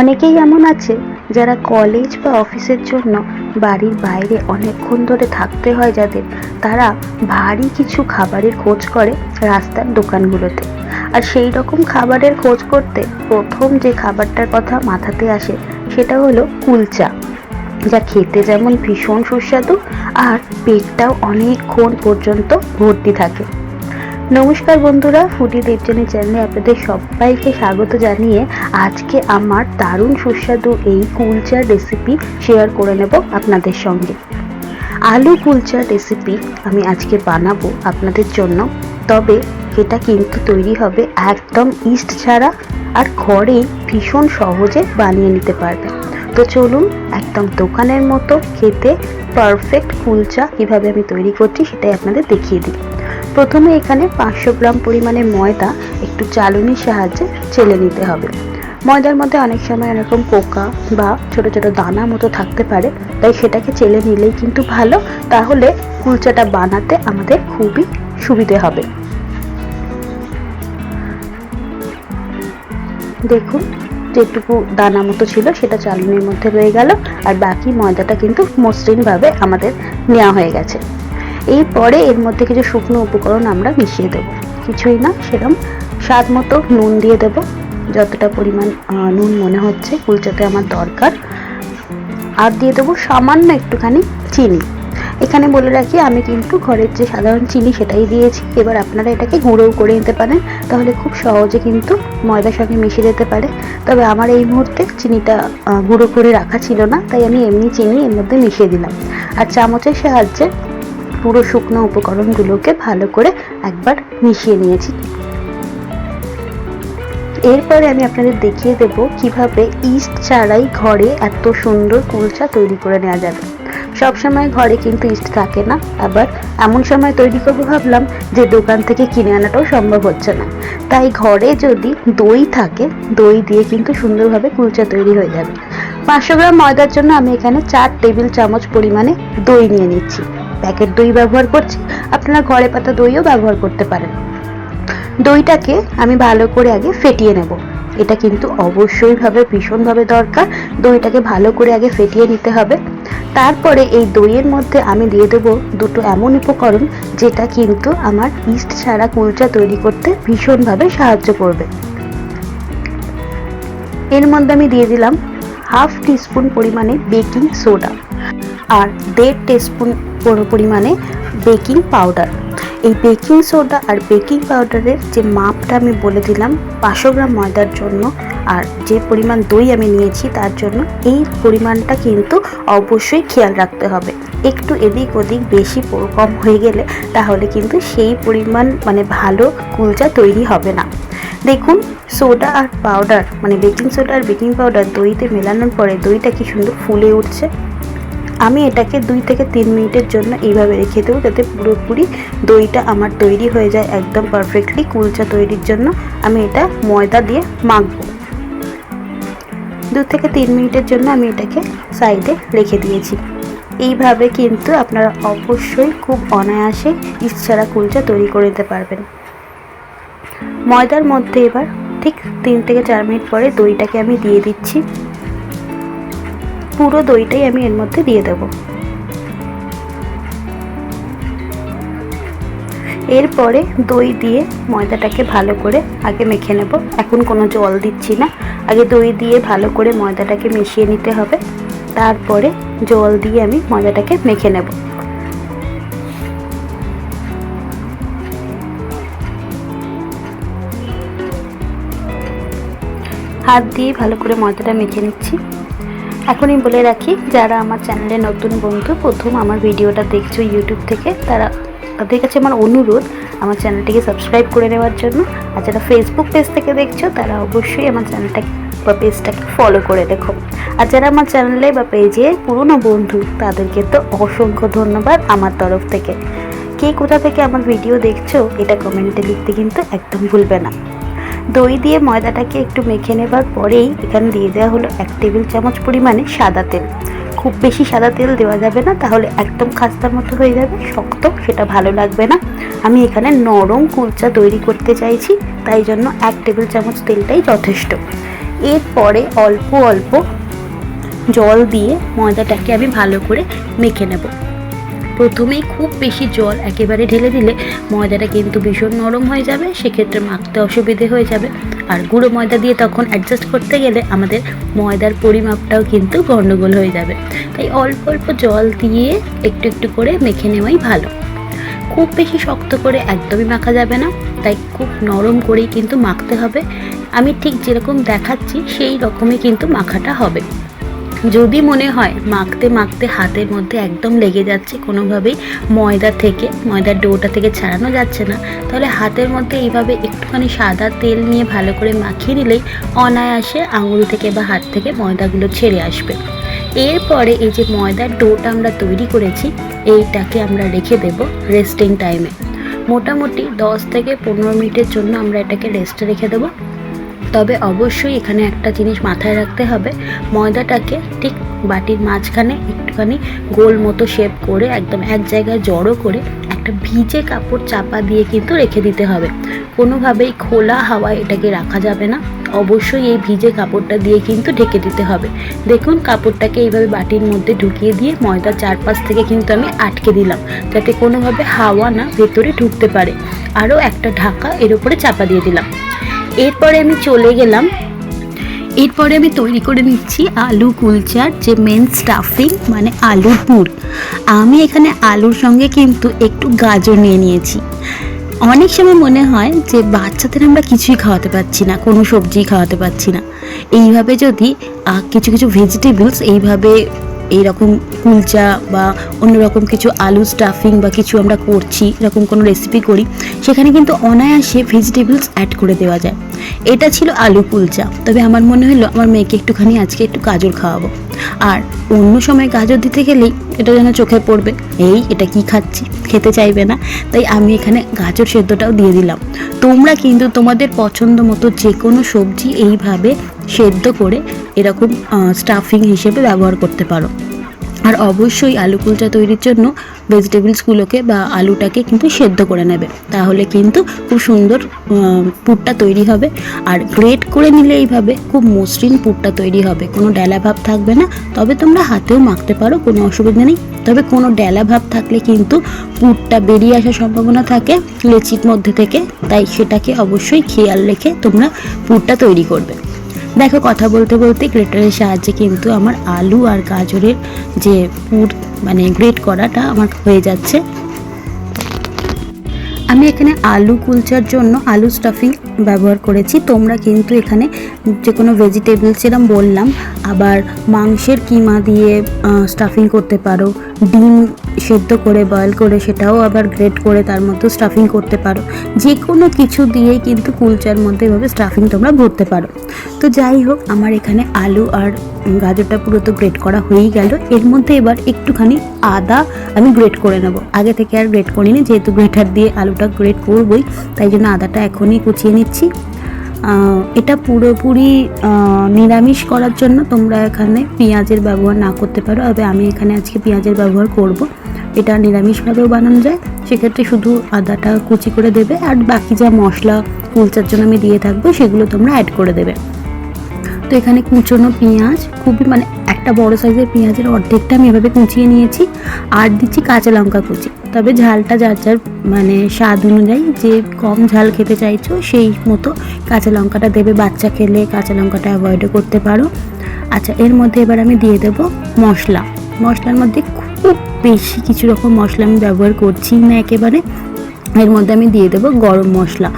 অনেকেই এমন আছে যারা কলেজ বা অফিসের জন্য বাড়ির বাইরে অনেকক্ষণ ধরে থাকতে হয় যাদের। তারা ভারী কিছু খাবারের খোঁজ করে রাস্তার দোকানগুলোতে। আর সেই রকম খাবারের খোঁজ করতে প্রথম যে খাবারটার কথা মাথাতে আসে সেটা হলো কুলচা। যা খেতে যেমন ভীষণ সুস্বাদু আর পেটটাও অনেকক্ষণ পর্যন্ত ভর্তি থাকে। নমস্কার বন্ধুরা ফুডি দেবজানি চ্যানেলে আপনাদের সবাইকে স্বাগত জানিয়ে আজকে আমার দারুণ সুস্বাদু এই কুলচার রেসিপি শেয়ার করে নেব আপনাদের সঙ্গে। আলু কুলচার রেসিপি আমি আজকে বানাবো আপনাদের জন্য। তবে এটা কিন্তু তৈরি হবে একদম ইস্ট ছাড়া আর ঘরেই ভীষণ সহজে বানিয়ে নিতে পারবেন। তো চলুন একদম দোকানের মতো খেতে পারফেক্ট কুলচা কীভাবে আমি তৈরি করছি সেটাই আপনাদের দেখিয়ে দিই। প্রথমে এখানে পাঁচশো গ্রাম পরিমাণে ময়দা, একটু চালুনির সাহায্যে চেলে নিতে হবে। ময়দার মধ্যে অনেক সময় এরকম পোকা বা ছোট ছোট দানা মতো থাকতে পারে, তাই সেটাকে চেলে নিলেই কিন্তু ভালো। তাহলে কুলচাটা বানাতে আমাদের খুবই সুবিধে হবে। দেখুন, যেটুকু দানা মতো ছিল সেটা চালনির মধ্যে রয়ে গেল, আর বাকি ময়দাটা কিন্তু মসৃণভাবে আমাদের নেওয়া হয়ে গেছে। এরপরে এর মধ্যে কিছু শুকনো উপকরণ আমরা মিশিয়ে দেবো। কিছুই না সেরকম স্বাদ মতো নুন দিয়ে দেবো। যতটা পরিমাণ নুন মনে হচ্ছে, কুলচাতে আমার দরকার। আর দিয়ে দেবো সামান্য একটুখানি চিনি। এখানে বলে রাখি, আমি কিন্তু ঘরের যে সাধারণ চিনি সেটাই দিয়েছি। এবার আপনারা এটাকে গুঁড়োও করে নিতে পারেন। তাহলে খুব সহজে কিন্তু ময়দার সঙ্গে মিশে যেতে পারে। তবে আমার এই মুহূর্তে চিনিটা গুঁড়ো করে রাখা ছিল না, তাই আমি এমনি চিনি এর মধ্যে মিশিয়ে দিলাম। আর চামচের সাহায্যে পুরো শুকনো উপকরণগুলোকে ভালো করে একবার মিশিয়ে নিয়েছি। এরপরে আমি আপনাদের দেখিয়ে দেব কীভাবে ইস্ট ছাড়াই ঘরে এত সুন্দর কুলচা তৈরি করে নেওয়া যাবে। সবসময় ঘরে কিন্তু ইস্ট থাকে না। আবার এমন সময় তৈরি করব ভাবলাম যে দোকান থেকে কিনে আনাটাও সম্ভব হচ্ছে না। তাই ঘরে যদি দই থাকে, দই দিয়ে কিন্তু সুন্দরভাবে কুলচা তৈরি হয়ে যাবে। পাঁচশো গ্রাম ময়দার জন্য আমি এখানে চার টেবিল চামচ পরিমাণে দই নিয়ে নিচ্ছি। প্যাকেট দই ব্যবহার করছি, আপনারা ঘরে পাতা দইও ব্যবহার করতে পারেন। দইটাকে আমি ভালো করে আগে ফেটিয়ে নেব। এটা কিন্তু অবশ্যইভাবে ভীষণভাবে দরকার। দইটাকে ভালো করে আগে ফেটিয়ে নিতে হবে। তারপরে এই দইয়ের মধ্যে আমি দিয়ে দেবো দুটো এমন উপকরণ, যেটা কিন্তু আমার ইস্ট ছাড়া কুলচা তৈরি করতে ভীষণভাবে সাহায্য করবে। এর মধ্যে আমি দিয়ে দিলাম হাফ টিস্পুন পরিমাণে বেকিং সোডা আর দেড় টিস্পুন পরিমাণে বেকিং পাউডার। এই বেকিং সোডা আর বেকিং পাউডারের যে মাপটা আমি বলে দিলাম, পাঁচশো গ্রাম ময়দার জন্য আর যে পরিমাণ দই আমি নিয়েছি তার জন্য, এই পরিমাণটা কিন্তু অবশ্যই খেয়াল রাখতে হবে। একটু এদিক ওদিক বেশি কম হয়ে গেলে তাহলে কিন্তু সেই পরিমাণ মানে ভালো কুলচা তৈরি হবে না। দেখুন সোডা আর পাউডার মানে বেকিং সোডা আর বেকিং পাউডার দইতে মেলানোর পরে দইটা কি সুন্দর ফুলে উঠছে। আমি এটাকে দুই থেকে তিন মিনিটের জন্য এইভাবে রেখে দেবো যাতে পুরোপুরি দইটা আমার তৈরি হয়ে যায় একদম পারফেক্টলি কুলচা তৈরির জন্য আমি এটা ময়দা দিয়ে মাখবো। দু থেকে তিন মিনিটের জন্য আমি এটাকে সাইডে রেখে দিয়েছি। এইভাবে কিন্তু আপনারা অবশ্যই খুব অনায়াসে ইচ্ছারা কুলচা তৈরি করে নিতে পারবেন। ময়দার মধ্যে এবার ঠিক তিন থেকে চার মিনিট পরে দইটাকে আমি দিয়ে দিচ্ছি। পুরো দইটাই আমি এর মধ্যে দিয়ে দেব। এরপরে দই দিয়ে ময়দাটাকে ভালো করে আগে মেখে নেব। এখন কোনো জল দিচ্ছি না। আগে দই দিয়ে ভালো করে ময়দাটাকে মিশিয়ে নিতে হবে। তারপরে জল দিয়ে আমি ময়দাটাকে মেখে নেব। হাত দিয়ে ভালো করে ময়দাটা মেখে নিচ্ছি। এখনই বলে রাখি, যারা আমার চ্যানেলে নতুন বন্ধু, প্রথম আমার ভিডিওটা দেখছ ইউটিউব থেকে, তারা, তাদের কাছে আমার অনুরোধ, আমার চ্যানেলটিকে সাবস্ক্রাইব করে নেওয়ার জন্য। আর যারা ফেসবুক পেজ থেকে দেখছ, তারা অবশ্যই আমার চ্যানেলটাকে বা পেজটাকে ফলো করে দেখো। আর যারা আমার চ্যানেলে বা পেজে পুরনো বন্ধু, তাদেরকে তো অসংখ্য ধন্যবাদ আমার তরফ থেকে। কে কোথা থেকে আমার ভিডিও দেখছ, এটা কমেন্টে লিখতে কিন্তু একদম ভুলবে না। দই দিয়ে ময়দাটাকে একটু মেখে নেবার পরেই এখানে দিয়ে দেওয়া হলো এক টেবিল চামচ পরিমাণে সাদা তেল। খুব বেশি সাদা তেল দেওয়া যাবে না, তাহলে একদম খাস্তার মতো হয়ে যাবে, শক্ত, সেটা ভালো লাগবে না। আমি এখানে নরম কুলচা তৈরি করতে চাইছি, তাই জন্য এক টেবিল চামচ তেলটাই যথেষ্ট। এরপরে অল্প অল্প জল দিয়ে ময়দাটাকে আমি ভালো করে মেখে নেব। প্রথমেই খুব বেশি জল একেবারে ঢেলে দিলে ময়দাটা কিন্তু ভীষণ নরম হয়ে যাবে, সেক্ষেত্রে মাখতে অসুবিধে হয়ে যাবে। আর গুঁড়ো ময়দা দিয়ে তখন অ্যাডজাস্ট করতে গেলে আমাদের ময়দার পরিমাপটাও কিন্তু গণ্ডগোল হয়ে যাবে। তাই অল্প অল্প জল দিয়ে একটু একটু করে মেখে নেওয়াই ভালো। খুব বেশি শক্ত করে একদমই মাখা যাবে না, তাই খুব নরম করেই কিন্তু মাখতে হবে। আমি ঠিক যেরকম দেখাচ্ছি, সেই রকমই কিন্তু মাখাটা হবে। যদি মনে হয় মাখতে মাখতে হাতের মধ্যে একদম লেগে যাচ্ছে, কোনোভাবেই ময়দা থেকে, ময়দার ডোটা থেকে ছাড়ানো যাচ্ছে না, তাহলে হাতের মধ্যে এইভাবে একটুখানি সাদা তেল নিয়ে ভালো করে মাখিয়ে নিলেই অনায়াসে আঙুল থেকে বা হাত থেকে ময়দাগুলো ছেড়ে আসবে। এরপরে এই যে ময়দার ডোটা আমরা তৈরি করেছি, এইটাকে আমরা রেখে দেব রেস্টিং টাইমে মোটামুটি দশ থেকে পনেরো মিনিটের জন্য আমরা এটাকে রেস্টে রেখে দেবো। তবে অবশ্যই এখানে একটা জিনিস মাথায় রাখতে হবে। ময়দাটাকে ঠিক বাটির মাঝখানে একটুখানি গোল মতো শেপ করে একদম এক জায়গায় জড়ো করে একটা ভিজে কাপড় চাপা দিয়ে কিন্তু রেখে দিতে হবে। কোনোভাবেই খোলা হাওয়ায় এটাকে রাখা যাবে না। অবশ্যই এই ভিজে কাপড়টা দিয়ে কিন্তু ঢেকে দিতে হবে। দেখুন কাপড়টাকে এইভাবে বাটির মধ্যে ঢুকিয়ে দিয়ে ময়দার চারপাশ থেকে কিন্তু আমি আটকে দিলাম, যাতে কোনোভাবে হাওয়া না ভেতরে ঢুকতে পারে। আরও একটা ঢাকা এর উপরে চাপা দিয়ে দিলাম। এরপরে আমি চলে গেলাম। এরপরে আমি তৈরি করে নিচ্ছি আলু কুলচার যে মেন স্টাফিং মানে আলুর পুর। আমি এখানে আলুর সঙ্গে কিন্তু একটু গাজর নিয়ে নিয়েছি। অনেক সময় মনে হয় যে বাচ্চাদের আমরা কিছুই খাওয়াতে পারছি না, কোনো সবজি খাওয়াতে পারছি না। এইভাবে যদি কিছু কিছু ভেজিটেবলস এইভাবে এইরকম কুলচা বা অন্যরকম কিছু আলু স্টাফিং বা কিছু আমরা করছি, এরকম কোনো রেসিপি করি, সেখানে কিন্তু অনায়াসে ভেজিটেবলস অ্যাড করে দেওয়া যায়। এটা ছিল আলু কুলচা। তবে আমার মনে হলো আমার মেয়েকে একটুখানি আজকে একটু গাজর খাওয়াবো। আর অন্য সময় গাজর দিতে গেলেই এটা যেন চোখে পড়বে। এই, এটা কি খাচ্ছি? খেতে চাইবে না। তাই আমি এখানে গাজর সেদ্ধটাও দিয়ে দিলাম। তোমরা কিন্তু তোমাদের পছন্দ মতো যে কোনো সবজি এইভাবে সেদ্ধ করে এরকম স্টাফিং হিসেবে ব্যবহার করতে পারো। আর অবশ্যই আলু কুলচা তৈরির জন্য ভেজিটেবলসগুলোকে বা আলুটাকে কিন্তু সেদ্ধ করে নেবে। তাহলে কিন্তু খুব সুন্দর পুরটা তৈরি হবে। আর গ্রেট করে নিলে এইভাবে খুব মসৃণ পুরটা তৈরি হবে। কোনো ডেলা ভাব থাকবে না। তবে তোমরা হাতেও মাখতে পারো, কোনো অসুবিধা নেই। তবে কোনো ডেলা ভাব থাকলে কিন্তু পুরটা বেরিয়ে আসার সম্ভাবনা থাকে লেচির মধ্যে থেকে। তাই সেটাকে অবশ্যই খেয়াল রেখে তোমরা পুরটা তৈরি করবে। দেখো, কথা বলতে বলতে গ্রেটারের সাহায্যে কিন্তু আমার আলু আর গাজরের যে পুর মানে গ্রেট করাটা আমার হয়ে যাচ্ছে। আমি এখানে আলু কুলচার জন্য আলু স্টাফিং ব্যবহার করেছি। তোমরা কিন্তু এখানে যে কোনো ভেজিটেবলস যেরকম বললাম, আবার মাংসের কিমা দিয়ে স্টাফিং করতে পারো, ডিম সেদ্ধ করে বয়েল করে, সেটাও আবার গ্রেট করে, তার মধ্যে স্টাফিং করতে পারো। যে কোনো কিছু দিয়েই কিন্তু কুলচার মধ্যে এভাবে স্টাফিং তোমরা ভরতে পারো। তো যাই হোক, আমার এখানে আলু আর গাজরটা পুরো তো গ্রেট করা হয়েই গেল। এর মধ্যে এবার একটুখানি আদা আমি গ্রেট করে নেব। আগে থেকে আর গ্রেট করিনি, যেহেতু গ্রেটার দিয়ে আলুটা গ্রেট করবই, তাই জন্য আদাটা এখনই কুচিয়ে নিচ্ছি। এটা পুরোপুরি নিরামিষ করার জন্য তোমরা এখানে পেঁয়াজের ব্যবহার না করতে পারো। তবে আমি এখানে আজকে পেঁয়াজের ব্যবহার করব। এটা নিরামিষভাবেও বানানো যায়। সেক্ষেত্রে শুধু আদাটা কুচি করে দেবে। আর বাকি যা মশলা কুলচার জন্য আমি দিয়ে থাকব, সেগুলো তোমরা অ্যাড করে দেবে। তো এখানে কুচোনো পেঁয়াজ, খুবই মানে একটা বড় সাইজের পেঁয়াজের অর্ধেকটা আমি এভাবে কুচিয়ে নিয়েছি আর দিচ্ছি কাঁচা লঙ্কা কুচি। তবে ঝালটা যার যার মানে স্বাদ অনুযায়ী যে কম ঝাল খেতে চাইছো সেই মতো কাঁচা লঙ্কাটা দেবে, বাচ্চা খেলে কাঁচা লঙ্কাটা অ্যাভয়েডও করতে পারো। আচ্ছা এর মধ্যে এবার আমি দিয়ে দেবো মশলা। মশলার মধ্যে খুব বেশি কিছু রকম মশলা আমি ব্যবহার করছি না একেবারে। এর মধ্যে আমি দিয়ে দেবো গরম মশলা।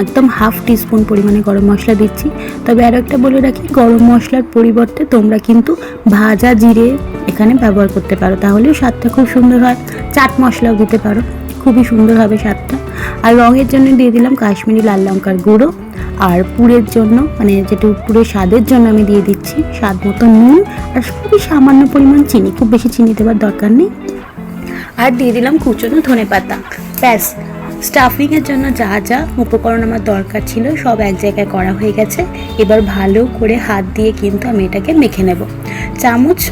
একদম হাফ টিস্পুন পরিমাণে গরম মশলা দিচ্ছি। তবে আরও একটা বলে রাখি, গরম মশলার পরিবর্তে তোমরা কিন্তু ভাজা জিরে এখানে ব্যবহার করতে পারো। তাহলেও স্বাদটা খুব সুন্দর হয়। চাট মশলাও দিতে পারো। খুবই সুন্দর হবে স্বাদটা। আর রঙের জন্য দিয়ে দিলাম কাশ্মীরি লাল লঙ্কার গুঁড়ো। আর পুরের জন্য মানে যেটা পুরের স্বাদের জন্য আমি দিয়ে দিচ্ছি স্বাদ মতো নুন আর খুবই সামান্য পরিমাণ চিনি। খুব বেশি চিনি দেওয়ার দরকার নেই। আর দিয়ে দিলাম কুচনো ধনে পাতা ব্যাস স্টাফিংয়ের জন্য যা যা উপকরণ আমার দরকার ছিল সব এক জায়গায় করা হয়ে গেছে। এবার ভালো করে হাত দিয়ে কিন্তু আমি এটাকে মেখে নেব। চামচ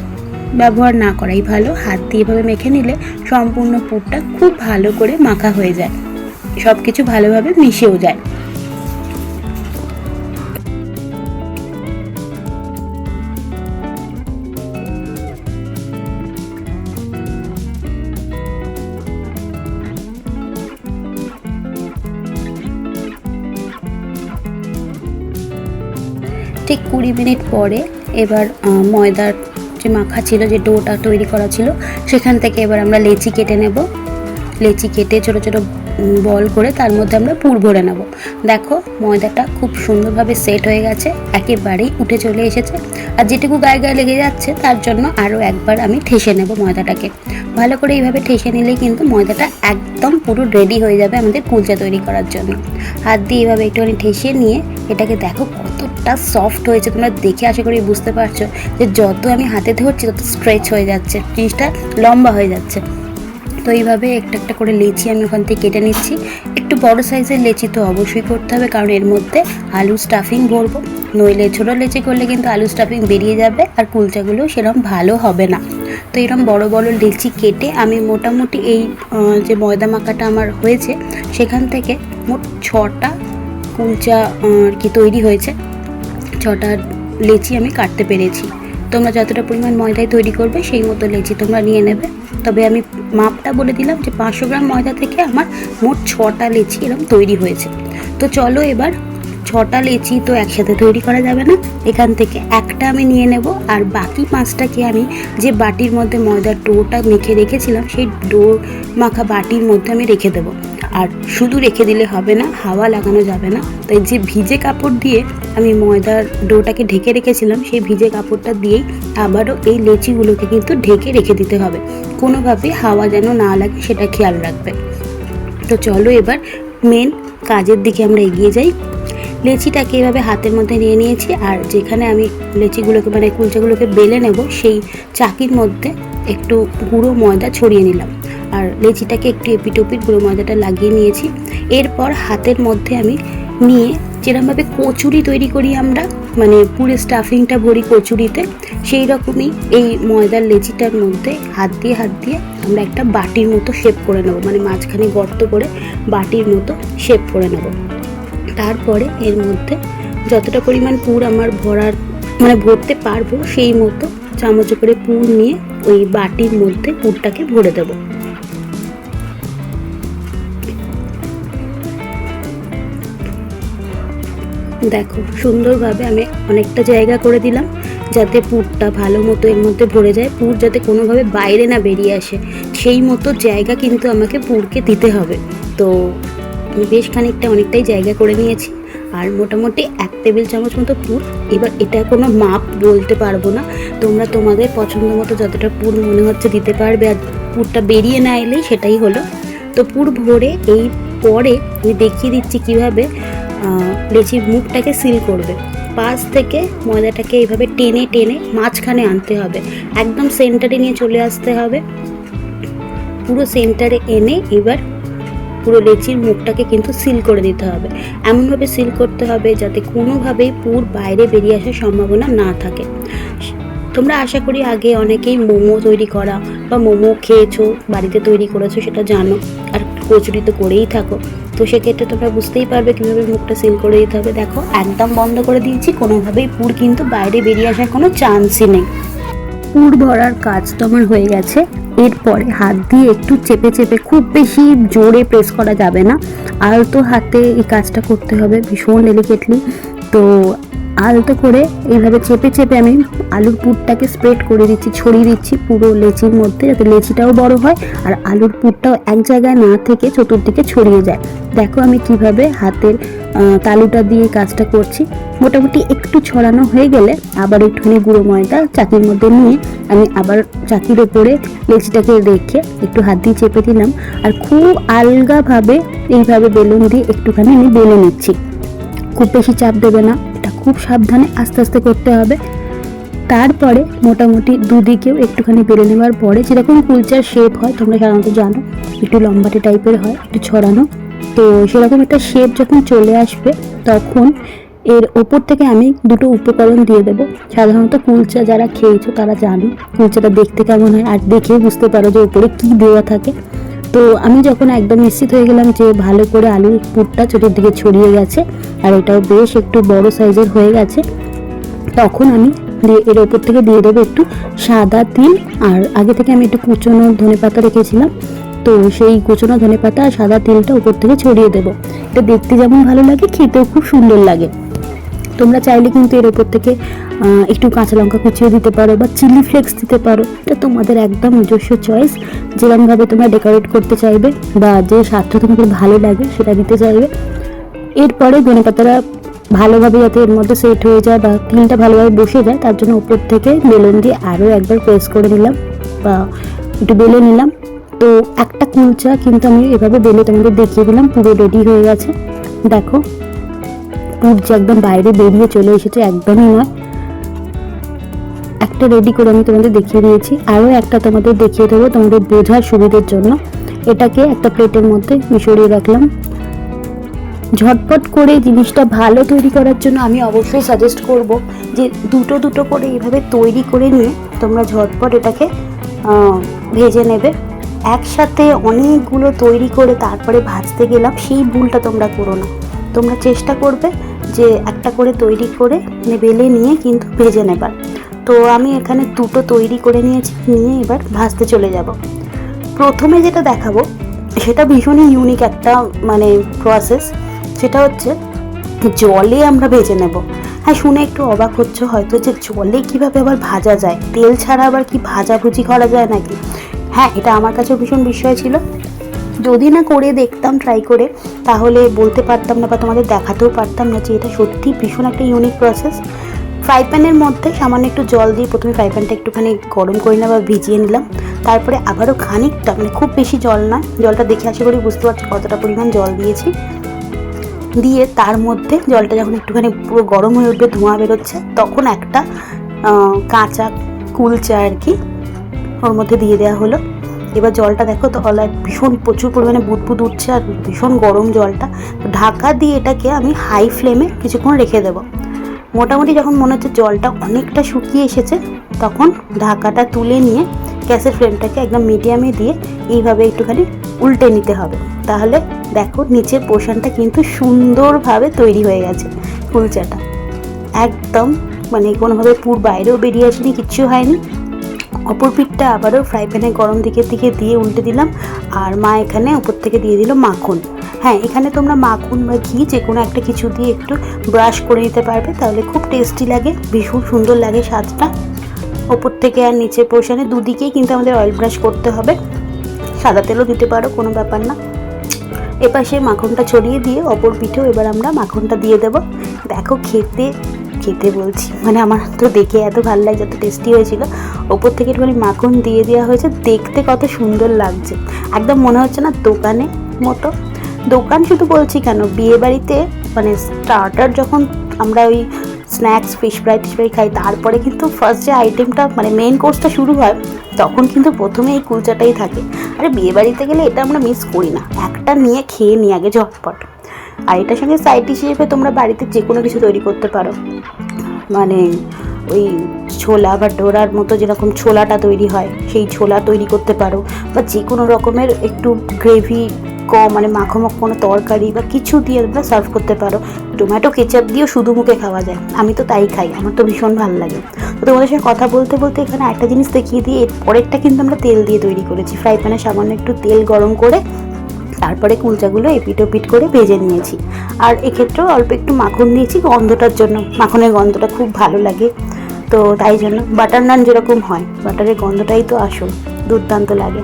ব্যবহার না করাই ভালো, হাত দিয়ে এভাবে মেখে নিলে সম্পূর্ণ পুরটা খুব ভালো করে মাখা হয়ে যায়। সব কিছু ভালোভাবে মিশেও যায়। ঠিক কুড়ি মিনিট পরে এবার ময়দার যে মাখা ছিল, যে ডোটা তৈরি করা ছিল, সেখান থেকে এবার আমরা লেচি কেটে নেব। লেচি কেটে ছোটো ছোটো বল করে তার মধ্যে আমরা পুর ভরে নেব। দেখো, ময়দাটা খুব সুন্দরভাবে সেট হয়ে গেছে, একেবারেই উঠে চলে এসেছে। আর যেটুকু গায়ে গায়ে লেগে যাচ্ছে, তার জন্য আরও একবার আমি ঠেসে নেব ময়দাটাকে। ভালো করে এইভাবে ঠেসে নিলেই কিন্তু ময়দাটা একদম পুরো রেডি হয়ে যাবে আমাদের কুলচা তৈরি করার জন্য। হাত দিয়ে এইভাবে একটুখানি ঠেসে নিয়ে এটাকে দেখো কতটা সফট হয়েছে, তোমরা দেখে আশা করি বুঝতে পারছ যে যত আমি হাতে ধরছি তত স্ট্রেচ হয়ে যাচ্ছে, জিনিসটা লম্বা হয়ে যাচ্ছে। তো এইভাবে একটা একটা করে লেচি আমি ওখান থেকে কেটে নিচ্ছি। একটু বড় সাইজের লেচি তো অবশ্যই করতে হবে, কারণ এর মধ্যে আলু স্টাফিং ভরবো নইলে ছোটো লেচি করলে কিন্তু আলু স্টাফিং বেরিয়ে যাবে আর কুলচাগুলো সেরকম ভালো হবে না। তো এরকম বড় বড় লেচি কেটে আমি মোটামুটি এই যে ময়দা মাখাটা আমার হয়েছে, সেখান থেকে মোট ছটা কুলচা আর কি তৈরি হয়েছে। ছটা লেচি আমি কাটতে পেরেছি। তোমরা যতটা পরিমাণ ময়দায় তৈরি করবে, সেই মতো লেচি তোমরা নিয়ে নেবে। তবে আমি মাপটা বলে দিলাম যে পাঁচশো গ্রাম ময়দা থেকে আমার মোট ছটা লেচি এরকম তৈরি হয়েছে। তো চলো এবার, ছটা লেচি তো একসাথে তৈরি করা যাবে না। এখান থেকে একটা আমি নিয়ে নেব, আর বাকি পাঁচটাকে আমি যে বাটির মধ্যে ময়দার ডোটা মেখে রেখেছিলাম, সেই ডো মাখা বাটির মধ্যে আমি রেখে দেবো। আর শুধু রেখে দিলে হবে না, হাওয়া লাগানো যাবে না। তাই যে ভিজে কাপড় দিয়ে আমি ময়দার ডোটাকে ঢেকে রেখেছিলাম, সেই ভিজে কাপড়টা দিয়েই আবারও এই লেচিগুলোকে কিন্তু ঢেকে রেখে দিতে হবে। কোনোভাবে হাওয়া যেন না লাগে সেটা খেয়াল রাখবে। তো চলো এবার মেন কাজের দিকে আমরা এগিয়ে যাই। লেচিটাকে এভাবে হাতের মধ্যে নিয়ে নিয়েছি আর যেখানে আমি লেচিগুলোকে মানে কুলচাগুলোকে বেলে নেব, সেই চাকির মধ্যে একটু গুঁড়ো ময়দা ছড়িয়ে নিলাম। আর লেচিটাকে একটু এপিটোপিট গুঁড়ো ময়দাটা লাগিয়ে নিয়েছি। এরপর হাতের মধ্যে আমি নিয়ে যেরকমভাবে কচুরি তৈরি করি আমরা মানে পুরো স্টাফিংটা ভরি কচুরিতে, সেই রকমই এই ময়দার লেচিটার মধ্যে হাত দিয়ে হাত দিয়ে আমরা একটা বাটির মতো শেপ করে নেব মানে মাঝখানে গর্ত করে বাটির মতো শেপ করে নেব। তারপরে এর মধ্যে যতটা পরিমাণ পুর আমার ভরার মানে ভরতে পারব, সেই মতো চামচ করে পুর নিয়ে ওই বাটির মধ্যে পুরটাকে ভরে দেবো। দেখো, সুন্দরভাবে আমি অনেকটা জায়গা করে দিলাম যাতে পুরটা ভালো মতো এর মধ্যে ভরে যায়। পুর যাতে কোনোভাবে বাইরে না বেরিয়ে আসে, সেই মতো জায়গা কিন্তু আমাকে পুরকে দিতে হবে। তো আমি বেশ খানিকটা অনেকটাই জায়গা করে নিয়েছি। আর মোটামুটি এক টেবিল চামচ মতো পুর। এবার এটা কোনো মাপ বলতে পারব না। তোমরা তোমাদের পছন্দ মতো যতটা পুর মনে হচ্ছে দিতে পারবে। আর পুরটা বেরিয়ে না এলেই সেটাই হলো। তো পুর ভরে এই পরে আমি দেখিয়ে দিচ্ছি কীভাবে লেচির মুখটাকে সিল করবে। পাশ থেকে ময়দাটাকে এইভাবে টেনে টেনে মাঝখানে আনতে হবে। একদম সেন্টারে নিয়ে চলে আসতে হবে। পুরো সেন্টারে এনে এবার পুরো লেচির মুখটাকে কিন্তু সিল করে দিতে হবে। এমনভাবে সিল করতে হবে যাতে কোনোভাবেই পুর বাইরে বেরিয়ে আসার সম্ভাবনা না থাকে। তোমরা আশা করি আগে অনেকেই মোমো তৈরি করা বা মোমো খেয়েছো, বাড়িতে তৈরি করেছ, সেটা জানো। আর কচুরি তো করেই থাকো। তো সেক্ষেত্রে তোমরা বুঝতেই পারবে কীভাবে মুখটা সিল করে দিতে হবে। দেখো, একদম বন্ধ করে দিয়েছি, কোনোভাবেই পুর কিন্তু বাইরে বেরিয়ে আসার কোনো চান্সই নেই। পুর ভরার কাজ তো আমার হয়ে গেছে। এরপরে হাত দিয়ে একটু চেপে চেপে খুব বেশি জোরে প্রেস করা যাবে না। আর তো হাতে এই কাজটা করতে হবে, ভীষণ ডেলিকেটলি তো আলতো করে এইভাবে চেপে চেপে আমি আলুর পুরটাকে স্প্রেড করে দিচ্ছি, ছড়িয়ে দিচ্ছি পুরো লেচির মধ্যে যাতে লেচিটাও বড় হয় আর আলুর পুরটাও এক জায়গায় না থেকে চতুর্দিকে ছড়িয়ে যায়। দেখো আমি কীভাবে হাতের তালুটা দিয়ে কাজটা করছি। মোটামুটি একটু ছড়ানো হয়ে গেলে আবার একটুখানি গুঁড়ো ময়দা চাকির মধ্যে নিয়ে আমি আবার চাকির ওপরে লেচিটাকে রেখে একটু হাত দিয়ে চেপে দিলাম আর খুব আলগাভাবে এইভাবে বেলুন দিয়ে একটুখানি আমি বেলে নিচ্ছি। খুব বেশি চাপ দেবে না। খুব সাবধানে আস্তে আস্তে করতে হবে। তারপরে মোটামুটি দুদিকেও একটুখানি বেলে নেওয়ার পরে যেরকম কুলচার শেপ হয়, তোমরা সাধারণত জানো, একটু লম্বাটে টাইপের হয়, একটু ছড়ানো। তো সেরকম একটা শেপ যখন চলে আসবে, তখন এর ওপর থেকে আমি দুটো উপকরণ দিয়ে দেবো। সাধারণত কুলচা যারা খেয়েছো তারা জানো, কুলচাটা দেখতে কেমন হয়, আর দেখেই বুঝতে পারো যে ওপরে কী দেওয়া থাকে। তো আমি যখন একদম নিশ্চিত হয়ে গেলাম যে ভালো করে আলুর পুরটা চতুর্দিকে ছড়িয়ে গেছে, আর এটাও বেশ একটু বড় সাইজের হয়ে গেছে, তখন আমি দিয়ে এর ওপর থেকে দিয়ে দেবো একটু সাদা তিল, আর আগে থেকে আমি একটু কুচনো ধনে পাতা রেখেছিলাম, তো সেই কুচনো ধনে পাতা আর সাদা তিলটা উপর থেকে ছড়িয়ে দেবো। এটা দেখতে যেমন ভালো লাগে, খেতেও খুব সুন্দর লাগে। তোমরা চাইলে কিন্তু এর ওপর থেকে একটু কাঁচা লঙ্কা কুচিয়ে দিতে পারো বা চিলি ফ্লেক্স দিতে পারো। এটা তোমাদের একদম নিজস্ব চয়েস যেরকমভাবে তোমরা ডেকোরেট করতে চাইবে বা যে স্বাদটা তোমাদের ভালো লাগে সেটা দিতে চাইবে। এরপরে ধনে পাতাটা ভালোভাবে যাতে এর মধ্যে সেট হয়ে যায় বা তিনটা ভালোভাবে বসে যায়, তার জন্য উপর থেকে বেলুন দিয়ে আরও একবার প্রেস করে নিলাম বা একটু বেলে নিলাম। তো একটা কুলচা কিন্তু আমি এভাবে বেলে তোমাদের দেখিয়ে দিলাম, পুরো রেডি হয়ে গেছে। দেখো পুর যে একদম বাইরে বেরিয়ে চলে এসেছে একদমই নয়। একটা রেডি করে আমি তোমাদের দেখিয়ে দিয়েছি। আরও একটা তোমাদের দেখিয়ে দেবো তোমাদের বোঝার সুবিধের জন্য। এটাকে একটা প্লেটের মধ্যে মিশরিয়ে রাখলাম। ঝটপট করে জিনিসটা ভালো তৈরি করার জন্য আমি অবশ্যই সাজেস্ট করব যে দুটো দুটো করে এইভাবে তৈরি করে নিয়ে তোমরা ঝটপট এটাকে ভেজে নেবে। একসাথে অনেকগুলো তৈরি করে তারপরে ভাজতে গেলাম, সেই ভুলটা তোমরা করো না। তোমরা চেষ্টা করবে যে একটা করে তৈরি করে মানে বেলে নিয়ে কিন্তু ভেজে নেবার। তো আমি এখানে দুটো তৈরি করে নিয়েছি, নিয়ে এবার ভাজতে চলে যাব। প্রথমে যেটা দেখাবো, সেটা ভীষণই ইউনিক একটা মানে প্রসেস সেটা হচ্ছে জলে আমরা ভেজে নেব। হ্যাঁ শুনে একটু অবাক হচ্ছে হয়তো যে জলে কীভাবে আবার ভাজা যায়? তেল ছাড়া আবার কি ভাজাভুজি করা যায় নাকি? হ্যাঁ এটা আমার কাছেও ভীষণ বিষয় ছিল। যদি না করে দেখতাম ট্রাই করে, তাহলে বলতে পারতাম না বা তোমাদের দেখাতেও পারতাম না যে এটা সত্যি ভীষণ একটা ইউনিক প্রসেস ফ্রাই প্যানের মধ্যে সামান্য একটু জল দিয়ে প্রথমে ফ্রাই প্যানটা একটুখানি গরম করে নিলাম বা ভিজিয়ে নিলাম। তারপরে আবারও খানিকটা মানে খুব বেশি জল না, জলটা দেখে আশা করি বুঝতে পারছ কতটা পরিমাণ জল দিয়েছি। দিয়ে তার মধ্যে জলটা যখন একটুখানি পুরো গরম হয়ে উঠবে, ধোঁয়া বেরোচ্ছে, তখন একটা কাঁচা কুলচা আর কি, ওর মধ্যে দিয়ে দেওয়া হলো। এবার জলটা দেখো তো হলায় ভীষণ প্রচুর পরিমাণে বুদবুদ উঠছে আর ভীষণ গরম জলটা। ঢাকা দিয়ে এটাকে আমি হাই ফ্লেমে কিছুক্ষণ রেখে দেবো। মোটামুটি যখন মনে হচ্ছে জলটা অনেকটা শুকিয়ে এসেছে, তখন ঢাকাটা তুলে নিয়ে গ্যাসের ফ্লেমটাকে একদম মিডিয়ামে দিয়ে এইভাবে একটুখানি উল্টে নিতে হবে। তাহলে দেখো নিচের পোর্শনটা কিন্তু সুন্দরভাবে তৈরি হয়ে গেছে কুলচাটা। একদম মানে কোনোভাবে পুর বাইরেও বেরিয়ে আসেনি, কিচ্ছু হয়নি। অপর পিঠটা আবারও ফ্রাই প্যানে গরম দিকের দিকে দিয়ে উল্টে দিলাম আর মা এখানে উপর থেকে দিয়ে দিল মাখন। হ্যাঁ এখানে তোমরা মাখন বা ঘি যে কোনো একটা কিছু দিয়ে একটু ব্রাশ করে নিতে পারবে, তাহলে খুব টেস্টি লাগে, ভীষণ সুন্দর লাগে স্বাদটা। ওপর থেকে আর নিচের পোর্শনে দুদিকেই কিন্তু আমাদের অয়েল ব্রাশ করতে হবে। সাদা তেলও দিতে পারো, কোনো ব্যাপার না। এপাশে মাখনটা ছড়িয়ে দিয়ে অপর পিঠেও এবার আমরা মাখনটা দিয়ে দেবো। দেখো খেতে খেতে বলছি। মানে আমার তো দেখে এত ভালো লাগছে এত টেস্টি হয়েছিল। ওপর থেকে একটুখানি মাখন দিয়ে দেওয়া হয়েছে। দেখতে কত সুন্দর লাগছে। একদম মনে হচ্ছে না দোকানে মতো। দোকান শুধু বলছি কেন বিয়ে বাড়িতে মানে স্টার্টার যখন আমরা ওই snacks fish fry fish fry খাই, তারপরে কিন্তু ফার্স্ট যে আইটেমটা মানে মেন কোর্সটা শুরু হয়, তখন কিন্তু প্রথমে এই কুলচাটাই থাকে। আরে বিয়ে বাড়িতে গেলে এটা আমরা মিস করি না। একটা নিয়ে খেয়ে নিই আগে ঝটপট। আর এটার সঙ্গে সাইড হিসেবে তোমরা বাড়িতে যে কোনো কিছু তৈরি করতে পারো। মানে ওই ছোলা বা ডোরার মতো যেরকম ছোলাটা তৈরি হয়, সেই ছোলা তৈরি করতে পারো বা যে কোনো রকমের একটু গ্রেভি কম মানে মাখো কোনো তরকারি বা কিছু দিয়ে তোমরা সার্ভ করতে পারো। টমেটো কেচাপ দিয়েও শুধু মুখে খাওয়া যায়। আমি তো তাই খাই, আমার তো ভীষণ ভালো লাগে। তো তোমাদের সঙ্গে কথা বলতে বলতে এখানে একটা জিনিস দেখিয়ে দিয়ে এর পরেরটা কিন্তু আমরা তেল দিয়ে তৈরি করেছি। ফ্রাই প্যানে সামান্য একটু তেল গরম করে তারপরে কুলচাগুলো এপিট ওপিট করে ভেজে নিয়েছি। আর এক্ষেত্রেও অল্প একটু মাখন দিয়েছি গন্ধটার জন্য। মাখনের গন্ধটা খুব ভালো লাগে। তো তাই জন্য বাটার নান যেরকম হয়, বাটারের গন্ধটাই তো আসল, দুর্দান্ত লাগে।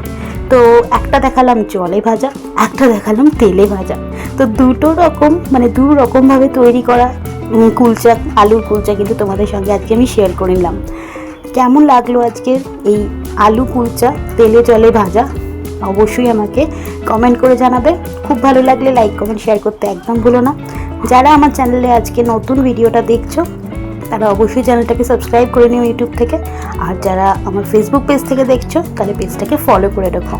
তো একটা দেখালাম জলে ভাজা, একটা দেখালাম তেলে ভাজা। তো দুটো রকম মানে দু রকমভাবে তৈরি করা কুলচা, আলুর কুলচা কিন্তু তোমাদের সঙ্গে আজকে আমি শেয়ার করে নিলাম। কেমন লাগল আজকের এই আলু কুলচা, তেলে জলে ভাজা? অবশ্যই আমাকে কমেন্ট করে জানাবে। খুব ভালো লাগলে লাইক কমেন্ট শেয়ার করতে একদম ভুলো না। যারা আমার চ্যানেলে আজকে নতুন ভিডিওটা দেখছ, তারা অবশ্যই চ্যানেলটাকে সাবস্ক্রাইব করে নিও ইউটিউব থেকে। আর যারা আমার ফেসবুক পেজ থেকে দেখছ, তাহলে পেজটাকে ফলো করে রাখো।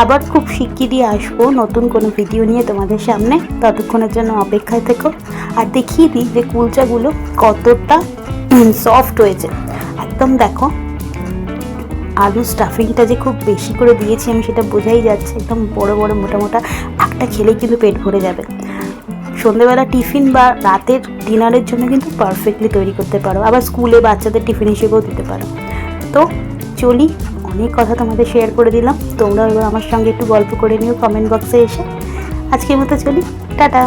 আবার খুব শিগগিরই আসব নতুন কোনো ভিডিও নিয়ে তোমাদের সামনে। ততক্ষণের জন্য অপেক্ষায় থেকো। আর দেখিয়ে দিই যে কুলচাগুলো কতটা সফট হয়েছে। একদম দেখো আলু স্টাফিংটা যে খুব বেশি করে দিয়েছি আমি সেটা বোঝাই যাচ্ছে। একদম বড় বড় মোটা মোটা একটা খেলেই কিন্তু পেট ভরে যাবে। সন্ধেবেলা টিফিন বা রাতের ডিনারের জন্য কিন্তু পারফেক্টলি তৈরি করতে পারো। আবার স্কুলে বাচ্চাদের টিফিন হিসেবেও দিতে পারো। তো চলি, অনেক কথা তোমাদের শেয়ার করে দিলাম। তোমরা এবার আমার সঙ্গে একটু গল্প করে নিও কমেন্ট বক্সে এসে। আজকের মতো চলি, টাটা।